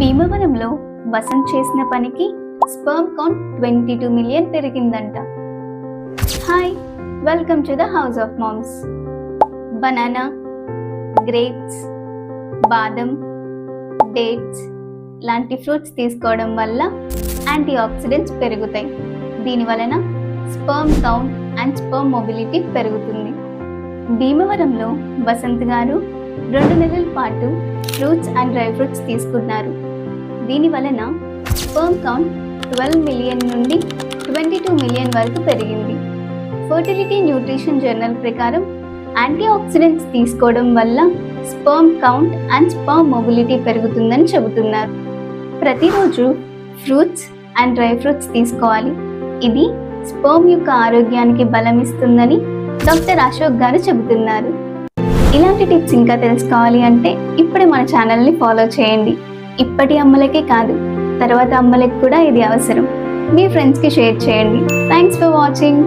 భీమవరంలో వసంత్ చేసిన పనికి sperm count twenty two million పెరిగిందంట. Hi welcome to the house of moms. Banana grapes బాదం డేట్స్ లాంటి ఫ్రూట్స్ తీసుకోవడం వల్ల యాంటీ ఆక్సిడెంట్స్ పెరుగుతాయి. దీని వలన sperm count and sperm mobility పెరుగుతుంది. భీమవరంలో వసంత్ గారు రెండు నెలల పాటు ఫ్రూట్స్ అండ్ డ్రై ఫ్రూట్స్ తీసుకున్నారు. దీని వలన స్పర్మ్ కౌంట్ ట్వెల్వ్ మిలియన్ నుండి ట్వంటీ టూ మిలియన్ వరకు పెరిగింది. ఫర్టిలిటీ న్యూట్రిషన్ జర్నల్ ప్రకారం యాంటీ ఆక్సిడెంట్స్ తీసుకోవడం వల్ల sperm count and sperm mobility పెరుగుతుందని చెబుతున్నారు. ప్రతిరోజు ఫ్రూట్స్ అండ్ డ్రై ఫ్రూట్స్ తీసుకోవాలి. ఇది స్పర్మ్ యొక్క ఆరోగ్యానికి బలం ఇస్తుందని డాక్టర్ అశోక్ గారు చెబుతున్నారు. ఇలాంటి టిప్స్ ఇంకా తెలుసుకోవాలి అంటే ఇప్పుడే మన ఛానల్ని ఫాలో చేయండి. ఇప్పటి అమ్మలకే కాదు తర్వాత అమ్మలకు కూడా ఇది అవసరం. మీ ఫ్రెండ్స్కి షేర్ చేయండి. Thanks for watching